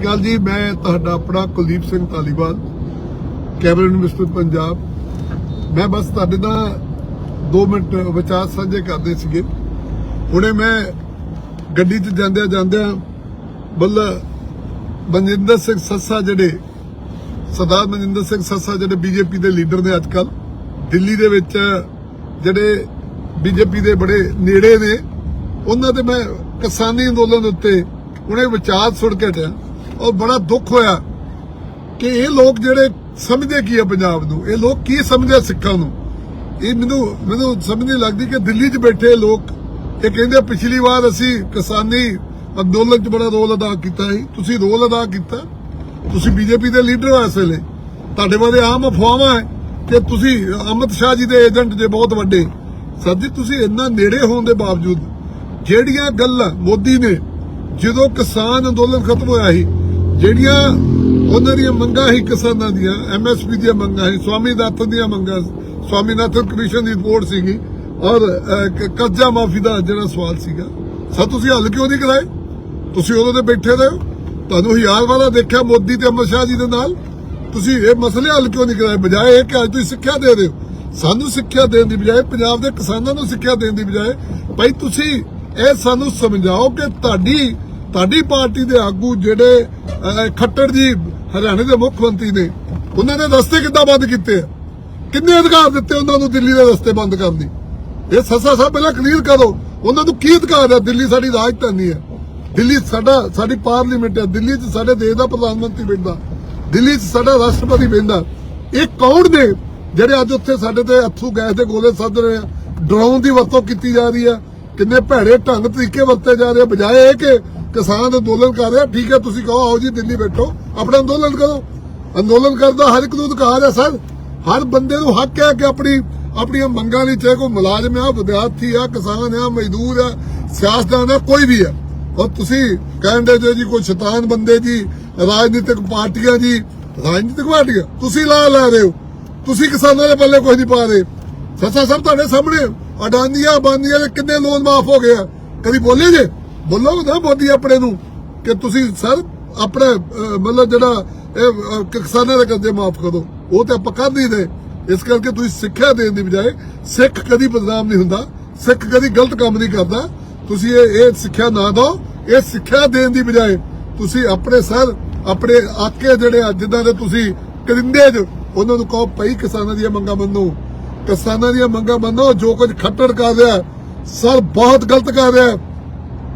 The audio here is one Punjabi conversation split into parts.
ਸ਼੍ਰੀ ਅਕਾਲ ਜੀ, ਮੈਂ ਤੁਹਾਡਾ ਆਪਣਾ ਕੁਲਦੀਪ ਸਿੰਘ ਧਾਲੀਵਾਲ ਕੈਬਨਿਟ ਮਿਨਿਸਟਰ ਪੰਜਾਬ। ਮੈਂ ਬਸ ਤੁਹਾਡੇ ਨਾਲ 2 ਮਿੰਟ ਵਿਚਾਰ ਸਾਂਝੇ ਕਰਦੇ ਸੀਗੇ। ਹੁਣੇ ਮੈਂ ਗੱਡੀ 'ਚ ਜਾਂਦਿਆਂ ਜਾਂਦਿਆਂ ਬੱਲਾ ਮਨਜਿੰਦਰ ਸਿੰਘ ਸੱਸਾ ਜਿਹੜੇ, ਸਰਦਾਰ ਮਨਜਿੰਦਰ ਸਿੰਘ ਸੱਸਾ ਜਿਹੜੇ ਬੀਜੇਪੀ ਦੇ ਲੀਡਰ ਨੇ ਅੱਜਕੱਲ ਦਿੱਲੀ ਦੇ ਵਿੱਚ ਜਿਹੜੇ ਬੀਜੇਪੀ ਦੇ ਬੜੇ ਨੇੜੇ ਨੇ, ਉਹਨਾਂ ਤੇ ਮੈਂ ਕਿਸਾਨੀ ਅੰਦੋਲਨ ਦੇ ਉੱਤੇ ਉਹਨੇ ਵਿਚਾਰ ਸੁਣ ਕੇ ਹਟਿਆ। ਔਰ ਬੜਾ ਦੁੱਖ ਹੋਇਆ ਕਿ ਇਹ ਲੋਕ ਜਿਹੜੇ ਸਮਝਦੇ ਕੀ ਹੈ ਪੰਜਾਬ ਨੂੰ? ਇਹ ਲੋਕ ਕੀ ਸਮਝਦੇ ਸਿੱਖਾਂ ਨੂੰ? ਇਹ ਮੈਨੂੰ ਮੈਨੂੰ ਸਮਝ ਨਹੀਂ ਲੱਗਦੀ ਕਿ ਦਿੱਲੀ 'ਚ ਬੈਠੇ ਲੋਕ ਇਹ ਕਹਿੰਦੇ ਪਿਛਲੀ ਵਾਰ ਅਸੀਂ ਕਿਸਾਨੀ ਅੰਦੋਲਨ 'ਚ ਬੜਾ ਰੋਲ ਅਦਾ ਕੀਤਾ ਸੀ। ਤੁਸੀਂ ਰੋਲ ਅਦਾ ਕੀਤਾ। ਤੁਸੀਂ ਬੀਜੇਪੀ ਦੇ ਲੀਡਰ ਹੋ ਇਸ ਵੇਲੇ। ਤੁਹਾਡੇ ਬਾਰੇ ਆਮ ਅਫਵਾਹਾਂ ਹੈ ਕਿ ਤੁਸੀਂ ਅਮਿਤ ਸ਼ਾਹ ਜੀ ਦੇ ਏਜੰਟ ਜੇ ਬਹੁਤ ਵੱਡੇ। ਸਰ ਜੀ, ਤੁਸੀਂ ਇੰਨਾ ਨੇੜੇ ਹੋਣ ਦੇ ਬਾਵਜੂਦ ਜਿਹੜੀਆਂ ਗੱਲਾਂ ਮੋਦੀ ਨੇ ਜਦੋਂ ਕਿਸਾਨ ਅੰਦੋਲਨ ਖਤਮ ਹੋਇਆ ਸੀ ਜਿਹੜੀਆਂ ਉਹਨਾਂ ਦੀਆਂ ਮੰਗਾਂ ਸੀ ਕਿਸਾਨਾਂ ਦੀਆਂ ਐਮਐਸਪੀ ਦੀਆਂ ਮੰਗਾਂ ਸੀ, ਸਵਾਮੀਨਾਥਨ ਦੀਆਂ ਮੰਗਾਂ ਸਵਾਮੀਨਾਥਨ ਕਮਿਸ਼ਨ ਦੀ ਰਿਪੋਰਟ ਸੀਗੀ, ਔਰ ਕਰਜ਼ਾ ਮਾਫੀ ਦਾ ਜਿਹੜਾ ਸਵਾਲ ਸੀਗਾ। ਸਰ, ਤੁਸੀਂ ਹੱਲ ਕਿਉਂ ਨਹੀਂ ਕਰਾਏ? ਤੁਸੀਂ ਉਦੋਂ ਤੇ ਬੈਠੇ ਰਹੇ ਹੋ। ਤੁਹਾਨੂੰ ਹਜ਼ਾਰ ਵਾਲਾ ਦੇਖਿਆ ਮੋਦੀ ਤੇ ਅਮਰ ਸ਼ਾਹ ਜੀ ਦੇ ਨਾਲ। ਤੁਸੀਂ ਇਹ ਮਸਲੇ ਹੱਲ ਕਿਉਂ ਨਹੀਂ ਕਰਾਏ? ਬਜਾਏ ਇਹ ਕਿ ਅੱਜ ਤੁਸੀਂ ਸਿੱਖਿਆ ਦੇ ਰਹੇ ਹੋ। ਸਾਨੂੰ ਸਿੱਖਿਆ ਦੇਣ ਦੀ ਬਜਾਏ, ਪੰਜਾਬ ਦੇ ਕਿਸਾਨਾਂ ਨੂੰ ਸਿੱਖਿਆ ਦੇਣ ਦੀ ਬਜਾਏ, ਭਾਈ ਤੁਸੀਂ ਇਹ ਸਾਨੂੰ ਸਮਝਾਓ ਕਿ ਤੁਹਾਡੀ ਤੁਹਾਡੀ ਪਾਰਟੀ ਦੇ ਆਗੂ ਜਿਹੜੇ ਖੱਟੜ ਜੀ, ਹਰਿਆਣੇ ਦੇ ਮੁੱਖ ਮੰਤਰੀ ਨੇ, ਉਹਨਾਂ ਨੇ ਰਸਤੇ ਕਿੱਦਾਂ ਬੰਦ ਕੀਤੇ ਕਿੰਨੇ ਅਧਿਕਾਰ ਦਿੱਤੇ ਉਹਨਾਂ ਨੂੰ ਦਿੱਲੀ ਦੇ ਰਸਤੇ ਬੰਦ ਕਰਨ ਦੀ? ਇਹ ਸੱਸਾ ਸਾਹਿਬ ਪਹਿਲਾਂ ਕਲੀਅਰ ਕਰੋ, ਉਹਨਾਂ ਨੂੰ ਕੀ ਅਧਿਕਾਰ ਹੈ ਦਿੱਲੀ ਸਾਡੀ ਰਾਜਧਾਨੀ ਹੈ। ਦਿੱਲੀ ਸਾਡਾ, ਸਾਡੀ ਪਾਰਲੀਮੈਂਟ ਹੈ। ਦਿੱਲੀ 'ਚ ਸਾਡੇ ਦੇਸ਼ ਦਾ ਪ੍ਰਧਾਨ ਮੰਤਰੀ ਬੈਠਦਾ। ਦਿੱਲੀ 'ਚ ਸਾਡਾ ਰਾਸ਼ਟਰਪਤੀ ਬੈਠਦਾ। ਇਹ ਕੌਣ ਨੇ ਜਿਹੜੇ ਅੱਜ ਉੱਥੇ ਸਾਡੇ ਤੇ ਅੱਥੂ ਗੈਸ ਦੇ ਗੋਲੇ ਸੱਦ ਰਹੇ ਆ? ਡਰੋਨ ਦੀ ਵਰਤੋਂ ਕੀਤੀ ਜਾ ਰਹੀ ਹੈ ਕਿੰਨੇ ਭੈੜੇ ਢੰਗ ਤਰੀਕੇ ਵਰਤੇ ਜਾ ਰਹੇ ਆ। ਬਜਾਏ ਇਹ ਕਿ ਕਿਸਾਨ ਅੰਦੋਲਨ ਕਰ ਰਿਹਾ, ਠੀਕ ਹੈ, ਤੁਸੀਂ ਕਹੋ, ਆਓ ਜੀ, ਦਿੱਲੀ ਬੈਠੋ। ਆਪਣਾ ਅੰਦੋਲਨ ਕਰੋ। ਅੰਦੋਲਨ ਕਰਦਾ ਹਰ ਇੱਕ ਨੂੰ ਅਧਿਕਾਰ ਹੈ, ਸਰ। ਹਰ ਬੰਦੇ ਨੂੰ ਹੱਕ ਹੈ ਕਿ ਆਪਣੀ, ਆਪਣੀਆਂ ਮੰਗਾਂ ਲਈ ਚਾਹੇ ਕੋਈ ਮੁਲਾਜ਼ਮ ਆ ਵਿਦਿਆਰਥੀ ਆ ਕਿਸਾਨ ਆ ਮਜ਼ਦੂਰ ਆ ਸਿਆਸਤਦਾਨ ਆ ਕੋਈ ਵੀ ਆ ਔਰ ਤੁਸੀਂ ਕਹਿੰਦੇ ਜੋ ਜੀ, ਕੋਈ ਸ਼ੈਤਾਨ ਬੰਦੇ ਜੀ, ਰਾਜਨੀਤਿਕ ਪਾਰਟੀਆਂ ਜੀ, ਰਾਜਨੀਤਿਕ ਪਾਰਟੀਆਂ, ਤੁਸੀਂ ਲਾ ਲਾ ਰਹੇ ਹੋ। ਤੁਸੀਂ ਕਿਸਾਨਾਂ ਦੇ ਪੱਲੇ ਕੁਝ ਨਹੀਂ ਪਾ ਰਹੇ। ਸੱਚਾ ਸਭ ਤੁਹਾਡੇ ਸਾਹਮਣੇ ਅਡਾਨੀਆਂ ਬਾਨੀਆਂ ਦੇ ਕਿੰਨੇ ਲੋਨ ਮਾਫ ਹੋ ਗਏ ਆ। ਕਦੀ ਬੋਲੇ ਜੇ? ਬੋਲੋ ਨਾ ਮੋਦੀ ਆਪਣੇ ਨੂੰ, ਕਿ ਤੁਸੀਂ ਸਰ ਆਪਣੇ ਮਤਲਬ ਜਿਹੜਾ ਇਹ ਕਿਸਾਨਾਂ ਦੇ ਕਰਜ਼ੇ ਮਾਫ ਕਰੋ। ਉਹ ਤੇ ਆਪਾਂ ਕਰ ਨਹੀਂ ਰਹੇ। ਇਸ ਕਰਕੇ ਤੁਸੀਂ ਸਿੱਖਿਆ ਦੇਣ ਦੀ ਬਜਾਏ ਸਿੱਖ ਕਦੀ ਬਦਨਾਮ ਨਹੀਂ ਹੁੰਦਾ, ਸਿੱਖ ਕਦੀ ਗਲਤ ਕੰਮ ਨਹੀਂ ਕਰਦਾ। ਤੁਸੀਂ ਇਹ ਇਹ ਸਿੱਖਿਆ ਨਾ ਦਿਓ, ਇਹ ਸਿੱਖਿਆ ਦੇਣ ਦੀ ਬਜਾਏ ਤੁਸੀਂ ਆਪਣੇ ਸਰ, ਆਪਣੇ ਆਕੇ ਜਿਹੜੇ ਆ ਦੇ ਤੁਸੀਂ ਕਰਿੰਦੇ ਜੋ, ਉਹਨਾਂ ਨੂੰ ਕਹੋ, ਭਾਈ ਕਿਸਾਨਾਂ ਦੀਆਂ ਮੰਗਾਂ ਮੰਨੋ। ਕਿਸਾਨਾਂ ਦੀਆਂ ਮੰਗਾਂ ਮੰਨੋ, ਜੋ ਕੁਝ ਖੱਟੜ ਕਰ ਰਿਹਾ, ਸਰ ਬਹੁਤ ਗਲਤ ਕਰ ਰਿਹਾ।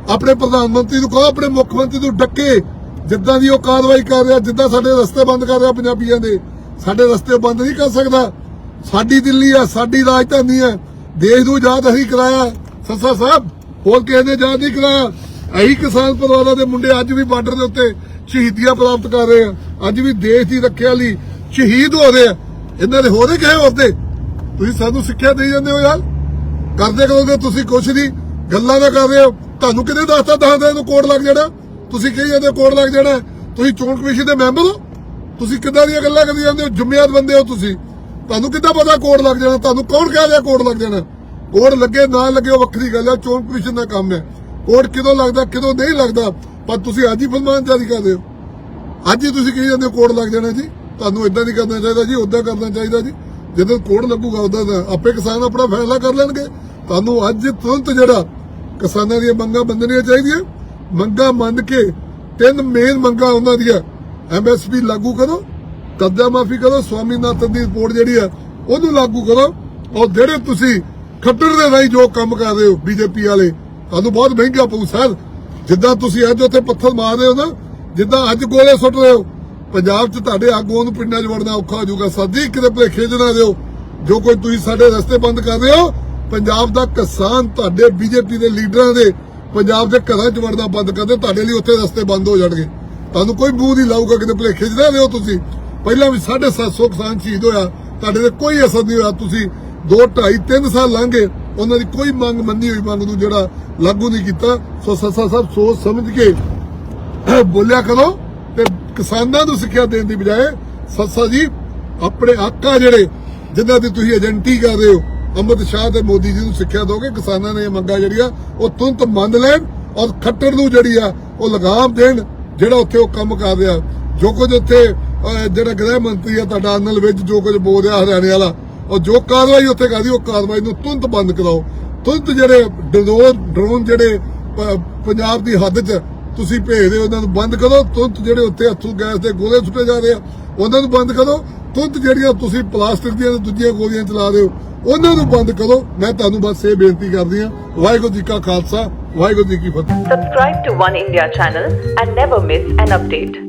ਆਪਣੇ ਪ੍ਰਧਾਨ ਮੰਤਰੀ ਨੂੰ ਕਹੋ, ਆਪਣੇ ਮੁੱਖ ਮੰਤਰੀ ਨੂੰ ਡੱਕੇ, ਜਿੱਦਾਂ ਦੀ ਉਹ ਕਾਰਵਾਈ ਕਰ ਰਿਹਾ, ਜਿੱਦਾਂ ਸਾਡੇ ਰਸਤੇ ਬੰਦ ਕਰ ਰਿਹਾ ਪੰਜਾਬੀਆਂ ਦੇ। ਸਾਡੇ ਰਸਤੇ ਬੰਦ ਨਹੀਂ ਕਰ ਸਕਦਾ। ਸਾਡੀ ਦਿੱਲੀ ਆ, ਸਾਡੀ ਰਾਜਧਾਨੀ ਹੈ ਦੇਸ਼ ਨੂੰ ਆਜ਼ਾਦ ਅਸੀਂ ਕਰਾਇਆ। ਸੱਸਾ ਸਾਹਿਬ, ਹੋਰ ਕਿਸੇ ਨੇ ਆਜ਼ਾਦ ਨਹੀਂ ਕਰਾਇਆ। ਅਸੀਂ ਕਿਸਾਨ ਪਰਿਵਾਰਾਂ ਦੇ ਮੁੰਡੇ ਅੱਜ ਵੀ ਬਾਰਡਰ ਦੇ ਉੱਤੇ ਸ਼ਹੀਦੀਆਂ ਪ੍ਰਾਪਤ ਕਰ ਰਹੇ ਆ। ਅੱਜ ਵੀ ਦੇਸ਼ ਦੀ ਰੱਖਿਆ ਲਈ ਸ਼ਹੀਦ ਹੋ ਰਹੇ ਆ। ਇਹਨਾਂ ਦੇ ਹੋਰੇ ਕਹੇ ਹੋਰਦੇ ਤੁਸੀਂ ਸਾਨੂੰ ਸਿੱਖਿਆ ਦੇਈ ਜਾਂਦੇ ਹੋ ਯਾਰ। ਕਰਦੇ ਕਰੋਗੇ, ਤੁਸੀਂ ਕੁਛ ਨਹੀਂ। ਗੱਲਾਂ ਨਾ ਕਰ ਰਹੇ ਹੋ। ਤੁਹਾਨੂੰ ਕਿਹਨੇ ਦੱਸਤਾ ਦੱਸਦਾ ਦਿਨ ਕੋਡ ਲੱਗ ਜਾਣਾ? ਤੁਸੀਂ ਕਹੀ ਜਾਂਦੇ ਹੋ ਕੋਡ ਲੱਗ ਜਾਣਾ? ਤੁਸੀਂ ਚੋਣ ਕਮਿਸ਼ਨ ਦੇ ਮੈਂਬਰ ਹੋ? ਤੁਸੀਂ ਕਿੱਦਾਂ ਦੀਆਂ ਗੱਲਾਂ ਕਰੀ ਜਾਂਦੇ ਹੋ? ਜ਼ਿੰਮੇਵਾਰ ਬੰਦੇ ਹੋ ਤੁਸੀਂ। ਤੁਹਾਨੂੰ ਕਿੱਦਾਂ ਪਤਾ ਕੋਡ ਲੱਗ ਜਾਣਾ? ਤੁਹਾਨੂੰ ਕੌਣ ਕਹਿ ਰਿਹਾ ਕੋਡ ਲੱਗ ਜਾਣਾ? ਕੋਡ ਲੱਗੇ, ਨਾ ਲੱਗੇ, ਉਹ ਵੱਖਰੀ ਗੱਲ ਹੈ ਚੋਣ ਕਮਿਸ਼ਨ ਦਾ ਕੰਮ ਹੈ। ਕੋਡ ਕਿਦੋਂ ਲੱਗਦਾ, ਕਿਦੋਂ ਨਹੀਂ ਲੱਗਦਾ? ਪਰ ਤੁਸੀਂ ਅੱਜ ਹੀ ਫਰਮਾਨ ਜਾਰੀ ਕਰਦੇ ਹੋ। ਅੱਜ ਹੀ ਤੁਸੀਂ ਕਹੀ ਜਾਂਦੇ ਹੋ ਕੋਡ ਲੱਗ ਜਾਣਾ ਜੀ। ਤੁਹਾਨੂੰ ਇਦਾਂ ਨਹੀਂ ਕਰਨਾ ਚਾਹੀਦਾ ਜੀ ਉਦਾਂ ਕਰਨਾ ਚਾਹੀਦਾ ਜੀ। ਜਦੋਂ ਕੋਡ ਲੱਗੂਗਾ ਉਦਾਂ ਦਾ। ਆਪੇ ਕਿਸਾਨ ਆਪਣਾ ਫੈਸਲਾ ਕਰ ਲੈਣਗੇ। ਤੁਹਾਨੂੰ ਅੱਜ ਤੁਰੰਤ ਜਿਹੜਾ ਕਿਸਾਨਾਂ ਦੀਆਂ ਮੰਗਾਂ ਮੰਨਣੀਆਂ ਚਾਹੀਦੀਆਂ। ਮੰਗਾਂ ਮੰਨ ਕੇ ਤਿੰਨ ਮੇਨ ਮੰਗਾਂ ਉਹਨਾਂ ਦੀਆਂ। ਐਮਐਸਪੀ ਲਾਗੂ ਕਰੋ, ਕਰਜ਼ਾ ਮਾਫੀ ਕਰੋ, ਸਵਾਮੀਨਾਥਨ ਦੀ ਰਿਪੋਰਟ ਜਿਹੜੀ ਆ, ਉਹਨੂੰ ਲਾਗੂ ਕਰੋ। ਔਰ ਜਿਹੜੇ ਤੁਸੀਂ ਖੱਟੜ ਦੇ ਰਾਹੀਂ ਜੋ ਕੰਮ ਕਰ ਰਹੇ ਹੋ ਬੀਜੇਪੀ ਵਾਲੇ, ਤੁਹਾਨੂੰ ਬਹੁਤ ਮਹਿੰਗਾ ਪਊ ਸਰ ਜਿੱਦਾਂ ਤੁਸੀਂ ਅੱਜ ਉੱਥੇ ਪੱਥਰ ਮਾਰ ਰਹੇ ਹੋ ਨਾ, ਜਿੱਦਾਂ ਅੱਜ ਗੋਲੇ ਸੁੱਟ ਰਹੇ ਹੋ। ਪੰਜਾਬ 'ਚ ਤੁਹਾਡੇ ਆਗੂਆਂ ਨੂੰ ਪਿੰਡਾਂ 'ਚ ਵੜਨਾ ਔਖਾ ਹੋ ਜਾਊਗਾ। ਸਾਡੀ ਕਿਤੇ ਭੁਲੇਖੇ 'ਚ ਦਿਓ। ਜੋ ਕੋਈ ਤੁਸੀਂ ਸਾਡੇ ਰਸਤੇ ਬੰਦ ਕਰ ਰਹੇ ਹੋ ਪੰਜਾਬ ਦਾ ਕਿਸਾਨ ਤੁਹਾਡੇ ਬੀਜੇਪੀ ਦੇ ਲੀਡਰਾਂ ਦੇ ਪੰਜਾਬ ਦੇ ਘਰਾਂ 'ਚ ਵੜਨਾ ਬੰਦ ਕਰ ਤੁਹਾਡੇ ਲਈ ਉੱਥੇ ਰਸਤੇ ਬੰਦ ਹੋ ਜਾਣਗੇ। ਤੁਹਾਨੂੰ ਕੋਈ ਬੂਹ ਨਹੀਂ ਲਾਊਗਾ ਕਿਤੇ ਭੁਲੇਖੇ 'ਚ ਨਾ ਦਿਓ ਤੁਸੀਂ। ਪਹਿਲਾਂ ਵੀ 750 ਕਿਸਾਨ ਸ਼ਹੀਦ ਹੋਇਆ, ਤੁਹਾਡੇ ਤੇ ਕੋਈ ਅਸਰ ਨਹੀਂ ਹੋਇਆ। ਤੁਸੀਂ 2 2.5 3 ਸਾਲ ਲੰਘੇ, ਉਹਨਾਂ ਦੀ ਕੋਈ ਮੰਗ ਮੰਨੀ ਹੋਈ ਮੰਗ ਨੂੰ ਜਿਹੜਾ ਲਾਗੂ ਨਹੀਂ ਕੀਤਾ। ਸੋ ਸੱਸਾ ਸਾਹਿਬ ਸੋਚ ਸਮਝ ਕੇ ਬੋਲਿਆ ਕਰੋ ਤੇ ਕਿਸਾਨਾਂ ਨੂੰ ਸਿੱਖਿਆ ਦੇਣ ਦੀ ਬਜਾਏ ਸੱਸਾ ਜੀ, ਆਪਣੇ ਆਕਾ ਜਿਹੜੇ, ਜਿਨ੍ਹਾਂ ਦੀ ਤੁਸੀਂ ਏਜੰਟੀ ਕਰ ਰਹੇ ਹੋ ਅਮਿਤ ਸ਼ਾਹ ਤੇ ਮੋਦੀ ਜੀ ਨੂੰ ਸਿੱਖਿਆ ਦੋਗੇ, ਕਿਸਾਨਾਂ ਨੇ ਇਹ ਮੰਗਾਂ ਜਿਹੜੀਆਂ, ਉਹ ਤੁਰੰਤ ਮੰਨ ਲੈਣ ਔਰ ਖੱਟਰ ਨੂੰ ਜਿਹੜੀ ਆ, ਉਹ ਲਗਾਮ ਦੇਣ, ਜਿਹੜਾ ਉੱਥੇ ਉਹ ਕੰਮ ਕਰ ਰਿਹਾ। ਜੋ ਕੁਝ ਉੱਥੇ ਜਿਹੜਾ ਗ੍ਰਹਿ ਮੰਤਰੀ ਆ ਤੁਹਾਡਾ ਅਨਲ ਵਿੱਚ ਜੋ ਕੁਝ ਬੋਲ ਰਿਹਾ ਹਰਿਆਣੇ ਵਾਲਾ ਔਰ ਜੋ ਕਾਰਵਾਈ ਉੱਥੇ ਕਰਦੀ, ਉਹ ਕਾਰਵਾਈ ਨੂੰ ਤੁਰੰਤ ਬੰਦ ਕਰਾਓ। ਤੁਰੰਤ ਜਿਹੜੇ ਡਰੋਨ ਡਰੋਨ ਜਿਹੜੇ ਪੰਜਾਬ ਦੀ ਹੱਦ 'ਚ ਤੁਸੀਂ ਭੇਜਦੇ ਹੋ, ਉਹਨਾਂ ਨੂੰ ਬੰਦ ਕਰੋ। ਤੁਰੰਤ ਜਿਹੜੇ ਉੱਥੇ ਅਥਰੂ ਗੈਸ ਦੇ ਗੋਲੇ ਸੁੱਟੇ ਜਾ ਰਹੇ ਆ, ਉਹਨਾਂ ਨੂੰ ਬੰਦ ਕਰੋ। ਤੁਰੰਤ ਜਿਹੜੀਆਂ ਤੁਸੀਂ ਪਲਾਸਟਿਕ ਦੀਆਂ ਤੇ ਦੂਜੀਆਂ ਗੋਲੀਆਂ ਚਲਾ ਰਹੇ ਹੋ, ਉਹਨਾਂ ਨੂੰ ਬੰਦ ਕਰੋ ਮੈਂ ਤੁਹਾਨੂੰ ਬਸ ਇਹ ਬੇਨਤੀ ਕਰਦੀ ਹਾਂ, ਵਾਹਿਗੁਰੂ ਜੀ ਕਾ ਖਾਲਸਾ, ਵਾਹਿਗੁਰੂ ਜੀ ਕੀ ਫਤਿਹ Subscribe to One India channel and never miss an update.